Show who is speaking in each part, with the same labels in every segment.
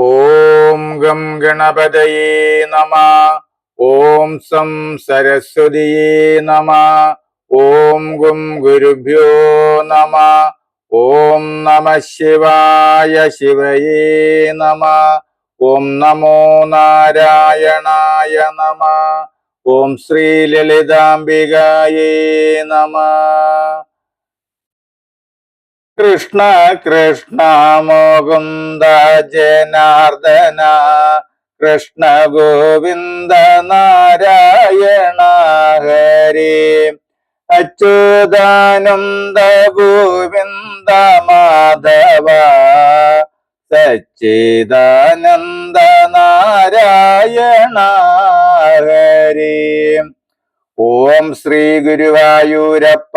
Speaker 1: ഓം gum ഗണപതയേ നമ. ഓം some സരസ്വതിയേ നമ. ഓം ഗും ഗുരുഭ്യോ നമ. ഓം നമ ശിവായ ശിവയേ നമ. ഓം നമോ നാരായണായ നമ. ഓം ശ്രീ ലളിതാംബികായേ നമ. കൃഷ്ണ കൃഷ്ണ മോകുന്ദ ജനാർദന കൃഷ്ണ ഗോവിന്ദ നാരായണ ഹരി അച്യുതാനന്ദ ഗോവിന്ദ മാധവ സച്ചിദാനന്ദ നാരായണ ഹരി. ഓം ശ്രീ ഗുരുവായൂരപ്പ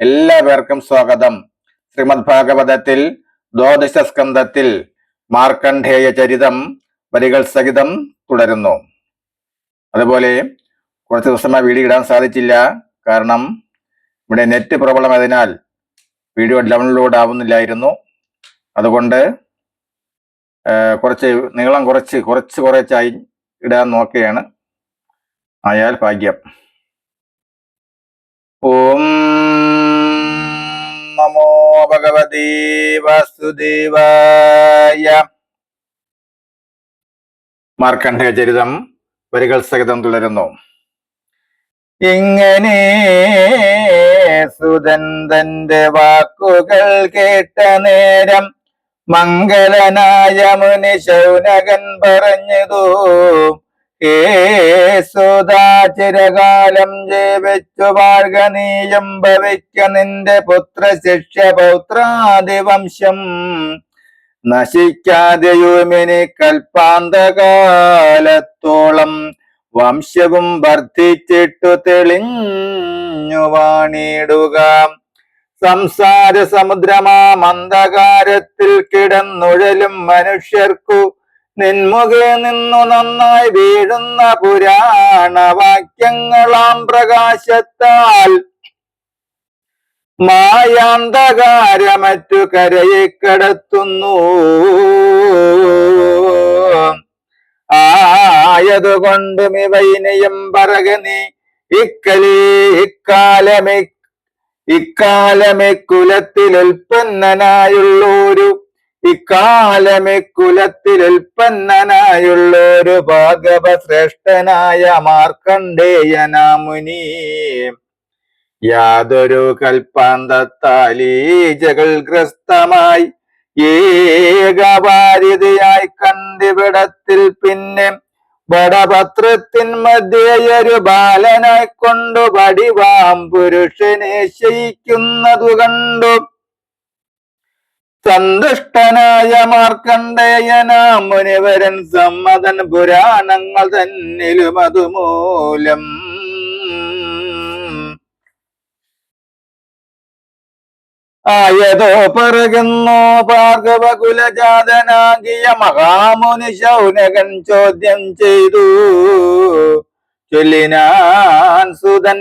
Speaker 1: എല്ലാവർക്കും സ്വാഗതം. ശ്രീമദ് ഭാഗവതത്തിൽ ദ്വാദശ സ്കന്ധത്തിൽ മാർക്കണ്ഡേയ ചരിതം വരികൾ സഹിതം തുടരുന്നു. അതുപോലെ കുറച്ച് ദിവസമായി വീഡിയോ ഇടാൻ സാധിച്ചില്ല. കാരണം ഇവിടെ നെറ്റ് പ്രോബ്ലം ആയതിനാൽ വീഡിയോ ഡൗൺലോഡ് ആവുന്നില്ലായിരുന്നു അതുകൊണ്ട് കുറച്ച് നീളം കുറച്ച് കുറച്ച് കുറച്ചായി ഇടാൻ നോക്കുകയാണ്. ആയാൽ ഭാഗ്യം. ഓം നമോ ഭഗവതി വാസുദേവായ മാർക്കണ്ഡേയ ചരിതം വരികൾ സഹിതം തുടരുന്നു. ഇങ്ങനെ സുദന്തന്റെ വാക്കുകൾ കേട്ട നേരം മംഗളനായ മുനി ശൗനകൻ പറഞ്ഞതു ഹേ സുതാ ചിരകാലം ജീവിച്ചു വാർഗനീയം നീയം ഭവിക്ക നിന്റെ പുത്ര ശിഷ്യ പൗത്രാദിവംശം നശിക്കാതെയുമിനി കൽപ്പാന്തകാലത്തോളം വംശവും വർദ്ധിച്ചിട്ടു തെളിഞ്ഞു വാണിടുക. സംസാര സമുദ്രമാ മന്ദകാരത്തിൽ കിടന്നുഴലും മനുഷ്യർക്കു നിൻമുഖേ നിന്നു നന്നായി വീഴുന്ന പുരാണ വാക്യങ്ങളാം പ്രകാശത്താൽ മായാന്തകാരമറ്റു കരയെ കടത്തുന്നു. ആയതുകൊണ്ടും ഇവയിനെയും പറക നീ ഇക്കലി ഇക്കാലമേ ഇക്കാലമേ കുലത്തിൽ ഉൽപ്പന്നനായുള്ളൊരു ഇക്കാലമേ കുലത്തിൽ ഉൽപ്പന്നനായുള്ളൊരു ഭാഗവ ശ്രേഷ്ഠനായ മാർക്കണ്ഡേയനാമുനി. യാതൊരു ജകൾ ഗ്രസ്തമായി ഏകവാരിതയായി കണ്ടിവിടത്തിൽ പിന്നെ വടപത്രത്തിൻ മധ്യേയൊരു ബാലനായി കൊണ്ടു പടിവാം പുരുഷനെ ശയിക്കുന്നതു കണ്ടു. സന്തുഷ്ടനായ മാർക്കണ്ഡേയനാം മുനിവരൻ സമ്മതൻ പുരാണങ്ങൾ തന്നിലും അതുമൂലം. ആയതോ പറയുന്നു ഭാഗവകുലജാതനാകിയ മഹാമുനി ശൗനകൻ ചോദ്യം ചെയ്തു. ചൊല്ലിനാൻ സുതൻ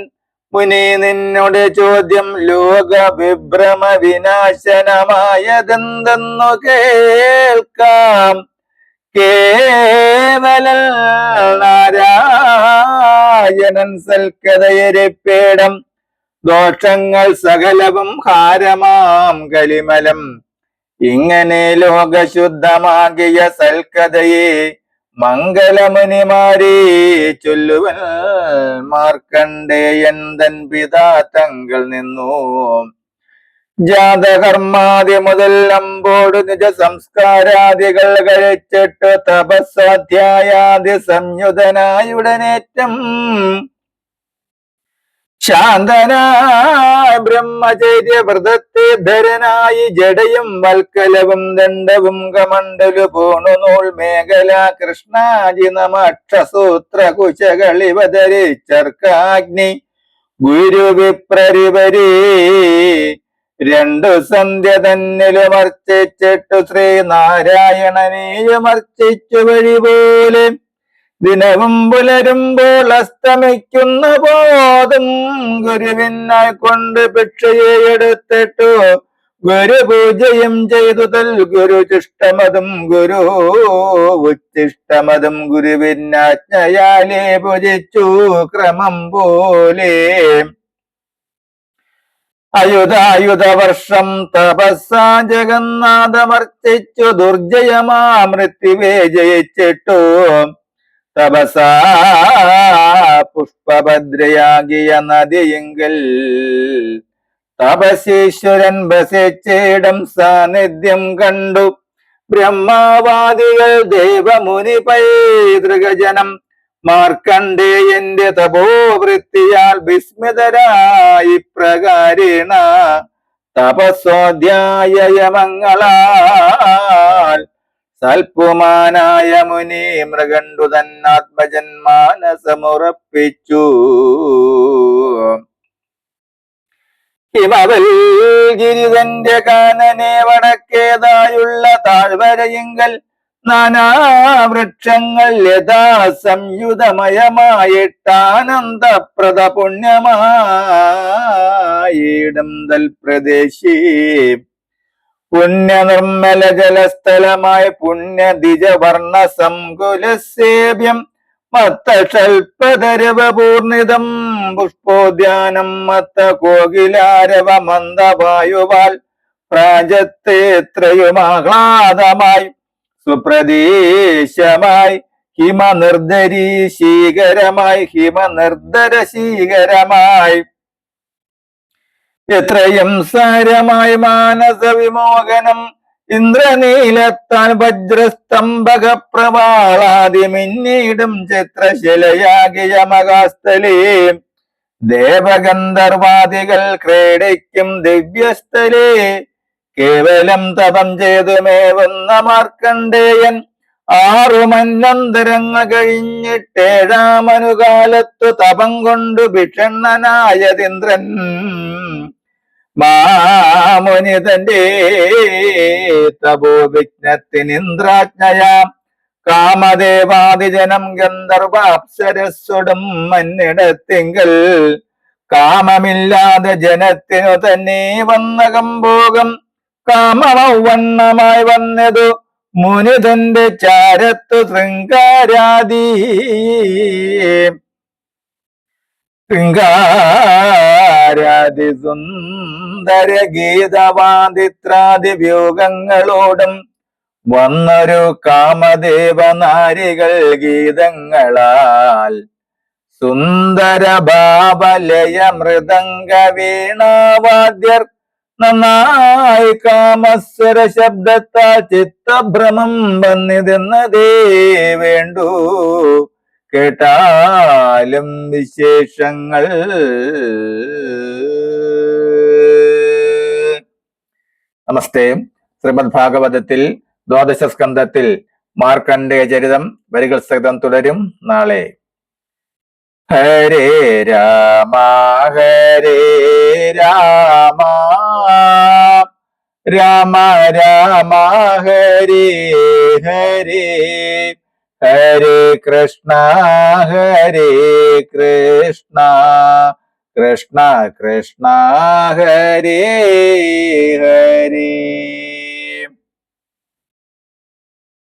Speaker 1: മുനി നിന്നോട് ചോദ്യം ലോക വിഭ്രമ വിനാശനമായതെന്തെന്നു കേൾക്കാം. കേവല നാരായണൻ സൽക്കതയരിപ്പേടം ദോഷങ്ങൾ സകലവും ഹാരമാം കലിമലം. ഇങ്ങനെ ലോകശുദ്ധമാകിയ സൽക്കഥയെ മംഗലമുനിമാരെ ചൊല്ലുവൻ മാർക്കണ്ഡേയൻ തൻ പിതാ തങ്ങൾ നിന്നു. ജാതകർമാതി മുതൽ അമ്പോട് നിജ സംസ്കാരാദികൾ കഴിച്ചിട്ട് തപസ്സാധ്യായാദി സംയുതനായുടനേറ്റം ശാന്തനായ ബ്രഹ്മചര്യ വ്രതത്തെ ധരനായി ജടയും വൽക്കലവും ദണ്ഡവും കമണ്ടലു പോണു നൂൽ മേഖല കൃഷ്ണാജി നമക്ഷസൂത്ര കുശകളിവതരിച്ചർക്കാഗ്നി ഗുരു വിപ്രരിവരേ രണ്ടു സന്ധ്യ തന്നിലുമർച്ചിച്ചിട്ടു ശ്രീനാരായണനെയുമർച്ചിച്ചു വഴി പോലെ ദിനവും പുലരുമ്പോൾ അസ്തമിക്കുന്ന പോതും ഗുരുവിനാൽ കൊണ്ട് ഭിക്ഷയെ എടുത്തിട്ടു. ഗുരുപൂജയും ചെയ്തു തൽ ഗുരു ചിഷ്ടമതും ഗുരു ഉച്ചിഷ്ടമതും ഗുരുവിനാജ്ഞയാലേ പൂജിച്ചു ക്രമം പോലെ. അയുധായുധ വർഷം തപസ്സാ ജഗന്നാഥമർത്തിച്ചു ദുർജയമാ മൃത്യുവേ ജയിച്ചിട്ടു. തപസാ പുഷ്പഭദ്രയാകിയ നദിയെങ്കിൽ തപസീശ്വരൻ ബസിച്ചിടം സാന്നിധ്യം കണ്ടു. ബ്രഹ്മാവാദികൾ ദേവമുനി പൈതൃകജനം മാർക്കണ്ഡേയന്റെ തപോവൃത്തിയാൽ വിസ്മിതരായി പ്രകാരേണ തപസ്വാധ്യായമങ്ങളാൽ സൽപുമാനായ മുനി മൃഗണ്ടു തന്നാത്മജന്മാനസമുറപ്പിച്ചു. ഗിരിതന്റെ കാനനെ വടക്കേതായുള്ള താഴ്വരയിങ്കൽ നാനാവൃക്ഷങ്ങൾ യഥാ സംയുതമയമായിട്ടാനന്ദപ്രദ പുണ്യമായിടം തൽപ്രദേശി. പുണ്യ നിർമ്മല ജലസ്ഥലമായ പുണ്യ ദിജവർണ സങ്കുലസേവ്യം മത്തൽപതരവപൂർണിതം പുഷ്പോദ്യാനം മത്ത കോകിലാരവ മന്ദവായുവാൽ പ്രാജത്തെ എത്രയുമാഹ്ലാദമായി സുപ്രദേശമായി ഹിമനിർദ്ധര ശീകരമായി എത്രയും സാരമായി മാനസ വിമോഹനം ഇന്ദ്രനീലത്താൻ വജ്രസ്തംഭക പ്രവാളാദി മിന്നീടും ചിത്രശിലയാകിയ മകാസ്ഥലേ ദേവഗന്ധർവാദികൾ ക്രീഡിക്കും ദിവ്യസ്ഥലേ. കേവലം തപം ചെയ്തുമേവുന്ന മാർക്കണ്ഡേയൻ ആറു മന്നന്തരങ്ങ കഴിഞ്ഞിട്ടേഴാമനുകാലത്തു തപം കൊണ്ടു ഭിഷണ്ണനായതിന്ദ്രൻ. മാമുനി തന്റെ തപോ വിഘ്നത്തിനിന്ദ്രാജ്ഞയാം കാമദേവാദിജനം ഗന്ധർവാപ്സരസ്വടും മന്നിടത്തിങ്കൽ കാമമില്ലാതെ ജനത്തിനു തന്നെ വന്ന കമ്പോകം കാമവണ്ണമായി വന്നതു മുനിതന്റെ ചാരത്തു ശൃംഗാരാദി ശൃംഗാരാദി സുന്ദര ഗീതവാദിത്രാദി വ്യൂഹങ്ങളോടും വന്നൊരു കാമദേവനാരികൾ ഗീതങ്ങളാൽ. സുന്ദര ബാബലയ മൃദംഗ വീണാവാദ്യർ നന്നായി കാമസ്വര ശബ്ദത്താൽ ചിത്തഭ്രമം വന്നിതെന്നതേ വേണ്ടു. കേട്ടാലും വിശേഷങ്ങൾ നമസ്തേ. ശ്രീമദ് ഭാഗവതത്തിൽ ദ്വാദശ സ്കന്ധത്തിൽ മാർക്കണ്ഡേയ ചരിതം വരികൾ സഹിതം തുടരും നാളെ. ഹരേ രാമ ഹരേ രാമ. രാമ രാമ ഹരേ ഹരേ. ഹരേ കൃഷ്ണ ഹരേ കൃഷ്ണ. കൃഷ്ണ കൃഷ്ണ ഹരേ ഹരേ.